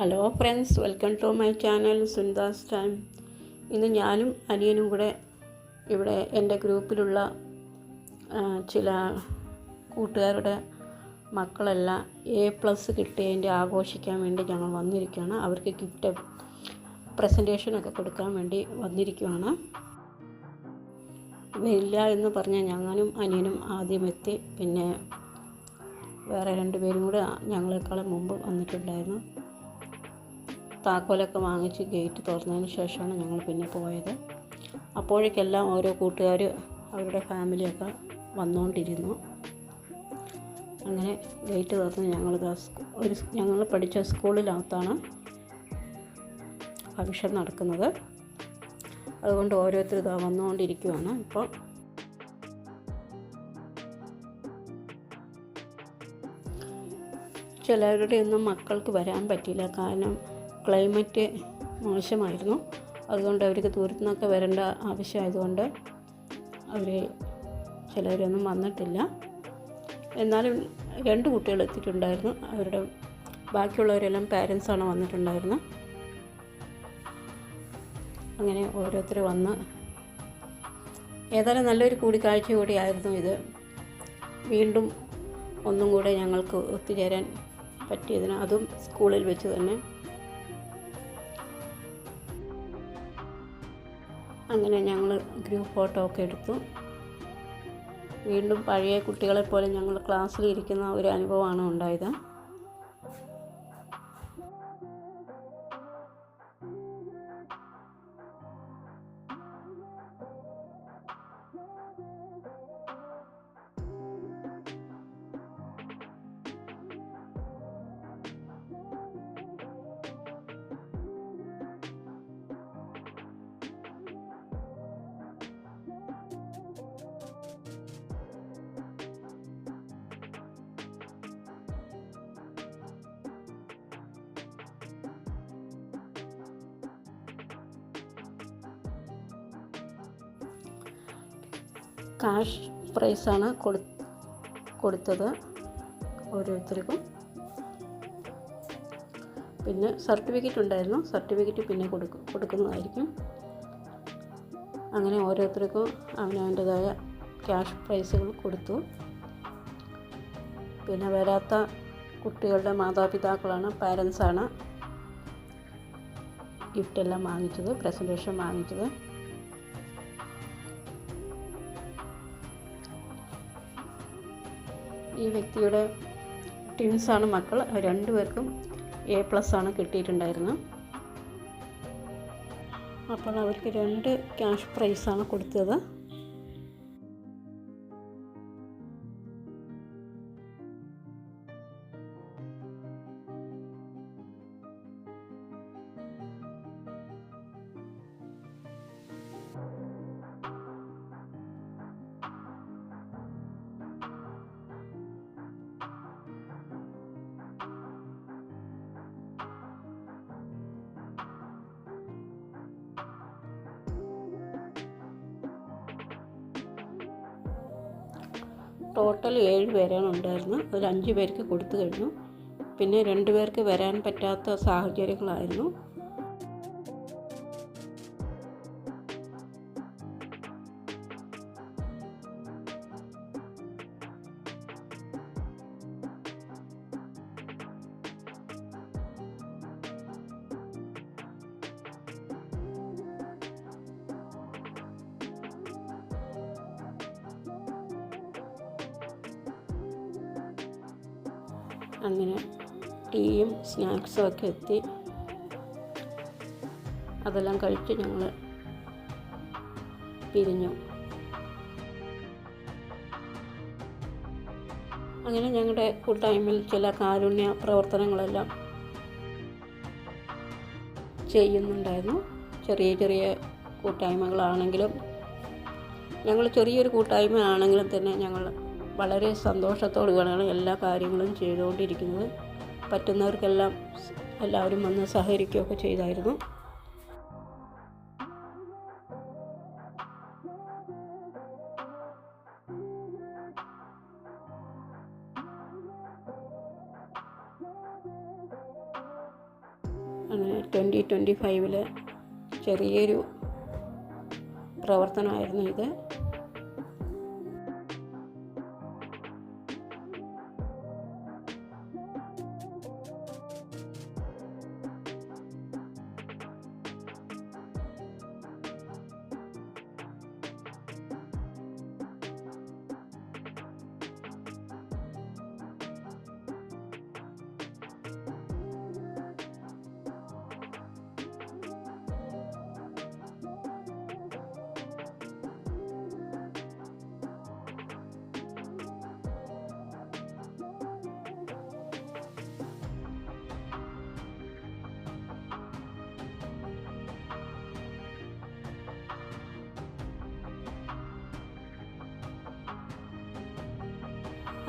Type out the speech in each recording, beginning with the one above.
Hello friends welcome to my channel Sundas time. ഇന്ന് ഞാനും അനിയനും കൂടെ ഇവിടെ എന്റെ ഗ്രൂപ്പിലുള്ള ചില കൂട്ടുകാരുടെ മക്കളെല്ലാം എ പ്ലസ് കിട്ടിയതിന്റെ ആഘോഷിക്കാൻ വേണ്ടി ഞങ്ങൾ വന്നിരിക്കുകയാണ്. അവർക്ക് ഗിഫ്റ്റ് പ്രസന്റേഷനൊക്കെ കൊടുക്കാൻ വേണ്ടി വന്നിരിക്കുകയാണ്. വരില്ല എന്ന് പറഞ്ഞ ഞങ്ങളും അനിയനും ആദ്യം എത്തി. പിന്നെ വേറെ രണ്ട് പേരും കൂടെ ഞങ്ങളെക്കാളും മുമ്പ് വന്നിട്ടുണ്ടായിരുന്നു. താക്കോലൊക്കെ വാങ്ങിച്ച് ഗേറ്റ് തുറന്നതിന് ശേഷമാണ് ഞങ്ങൾ പിന്നെ പോയത്. അപ്പോഴേക്കെല്ലാം ഓരോ കൂട്ടുകാർ അവരുടെ ഫാമിലിയൊക്കെ വന്നുകൊണ്ടിരുന്നു അങ്ങനെ ഗേറ്റ് തുറന്ന് ഞങ്ങൾ ഒരു ഞങ്ങൾ പഠിച്ച സ്കൂളിനകത്താണ് ഫംഗ്ഷൻ നടക്കുന്നത്. അതുകൊണ്ട് ഓരോരുത്തർ ഇതാ വന്നുകൊണ്ടിരിക്കുവാണ് ഇപ്പോൾ ചിലരുടെയൊന്നും മക്കൾക്ക് വരാൻ പറ്റിയില്ല കാരണം ക്ലൈമറ്റ് മോശമായിരുന്നു. അതുകൊണ്ട് അവർക്ക് ദൂരത്തു നിന്നൊക്കെ വരേണ്ട ആവശ്യമായതുകൊണ്ട് അവർ ചിലരൊന്നും വന്നിട്ടില്ല. എന്നാലും രണ്ട് കുട്ടികൾ എത്തിയിട്ടുണ്ടായിരുന്നു. അവരുടെ ബാക്കിയുള്ളവരെല്ലാം പാരൻസാണ് വന്നിട്ടുണ്ടായിരുന്നത് അങ്ങനെ ഓരോരുത്തർ വന്ന്. ഏതായാലും നല്ലൊരു കൂടിക്കാഴ്ച കൂടിയായിരുന്നു ഇത്. വീണ്ടും ഒന്നും കൂടെ ഞങ്ങൾക്ക് ഒത്തുചേരാൻ പറ്റിയതിന് അതും സ്കൂളിൽ വെച്ച് തന്നെ. അങ്ങനെ ഞങ്ങൾ ഗ്രൂപ്പ് ഫോട്ടോ ഒക്കെ എടുത്തു. വീണ്ടും പഴയ കുട്ടികളെപ്പോലെ ഞങ്ങൾ ക്ലാസ്സിൽ ഇരിക്കുന്ന ഒരു അനുഭവമാണ് ഉണ്ടായത്. കാഷ് പ്രൈസാണ് കൊടു കൊടുത്തത് ഓരോരുത്തർക്കും. പിന്നെ സർട്ടിഫിക്കറ്റ് ഉണ്ടായിരുന്നു. സർട്ടിഫിക്കറ്റ് പിന്നെ കൊടുക്കും കൊടുക്കുന്നതായിരിക്കും. അങ്ങനെ ഓരോരുത്തർക്കും അവനവന്റെതായ ക്യാഷ് പ്രൈസുകൾ കൊടുത്തു. പിന്നെ വരാത്ത കുട്ടികളുടെ മാതാപിതാക്കളാണ് പാരൻസാണ് ഗിഫ്റ്റെല്ലാം വാങ്ങിച്ചത് പ്രസന്റേഷൻ വാങ്ങിച്ചത്. ഈ വ്യക്തിയുടെ ട്വിൻസാണ് മക്കൾ രണ്ടുപേർക്കും എ പ്ലസ് ആണ് കിട്ടിയിട്ടുണ്ടായിരുന്നത്. അപ്പോൾ അവർക്ക് രണ്ട് ക്യാഷ് പ്രൈസാണ് കൊടുത്തത്. ടോട്ടൽ ഏഴ് പേരാണ് ഉണ്ടായിരുന്നത്. ഒരു അഞ്ച് പേർക്ക് കൊടുത്തു കഴിഞ്ഞു. പിന്നെ രണ്ട് പേർക്ക് വരാൻ പറ്റാത്ത സാഹചര്യങ്ങളായിരുന്നു. അങ്ങനെ ടീയും സ്നാക്സും ഒക്കെ എത്തി. അതെല്ലാം കഴിച്ച് ഞങ്ങൾ പിരിഞ്ഞു അങ്ങനെ ഞങ്ങളുടെ കൂട്ടായ്മയിൽ ചില കാരുണ്യ പ്രവർത്തനങ്ങളെല്ലാം ചെയ്യുന്നുണ്ടായിരുന്നു. ചെറിയ ചെറിയ കൂട്ടായ്മകളാണെങ്കിലും ഞങ്ങൾ ചെറിയൊരു കൂട്ടായ്മ ആണെങ്കിലും തന്നെ ഞങ്ങൾ വളരെ സന്തോഷത്തോടുകൂടിയാണ് എല്ലാ കാര്യങ്ങളും ചെയ്തുകൊണ്ടിരിക്കുന്നത്. പറ്റുന്നവർക്കെല്ലാം എല്ലാവരും വന്ന് സഹകരിക്കുകയൊക്കെ ചെയ്തായിരുന്നു. അങ്ങനെ ട്വന്റി ട്വന്റി ഫൈവിൽ ചെറിയൊരു പ്രവർത്തനമായിരുന്നു ഇത്.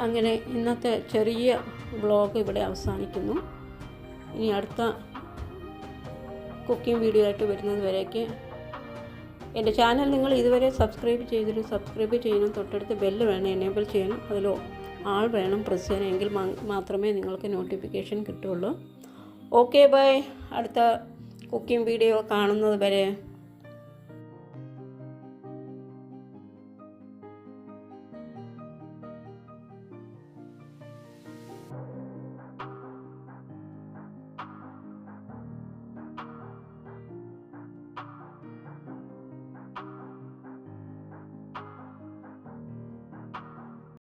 അങ്ങനെ ഇന്നത്തെ ചെറിയ വ്ളോഗ് ഇവിടെ അവസാനിക്കുന്നു. ഇനി അടുത്ത കുക്കിംഗ് വീഡിയോ ആയിട്ട് വരുന്നത് വരേക്ക്. എന്റെ ചാനൽ നിങ്ങൾ ഇതുവരെ സബ്സ്ക്രൈബ് ചെയ്തിട്ട് സബ്സ്ക്രൈബ് ചെയ്യണം. തൊട്ടടുത്ത് ബെല്ല് വേണം എനേബിൾ ചെയ്യണം. അതിലോ ആൾ വേണം പ്രസ് ചെയ്യണം എങ്കിൽ മാത്രമേ നിങ്ങൾക്ക് നോട്ടിഫിക്കേഷൻ കിട്ടുള്ളൂ ഓക്കെ ബൈ അടുത്ത കുക്കിംഗ് വീഡിയോ കാണുന്നത് വരെ